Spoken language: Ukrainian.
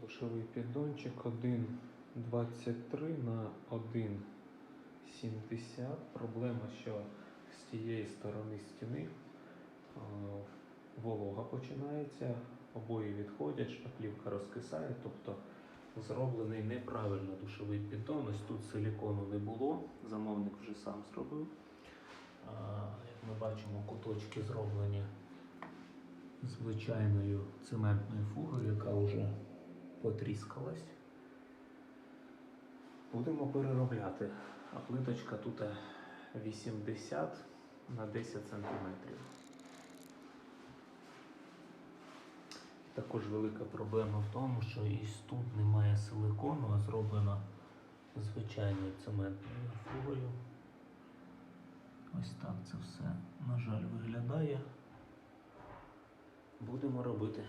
Душовий піддончик 1,23 на 1,70. Проблема, що з тієї сторони стіни волога починається, обої відходять, шпаклівка розкисає, тобто зроблений неправильно душовий піддон. Ось тут силікону не було, замовник вже сам зробив. Як ми бачимо, куточки зроблені звичайною цементною фугою, яка вже потріскалась. Будемо переробляти. А плиточка тут 80 на 10 см. Також велика проблема в тому, що і тут немає силикону, а зроблено звичайною цементною фугою. Ось так це все, на жаль, виглядає. Будемо робити.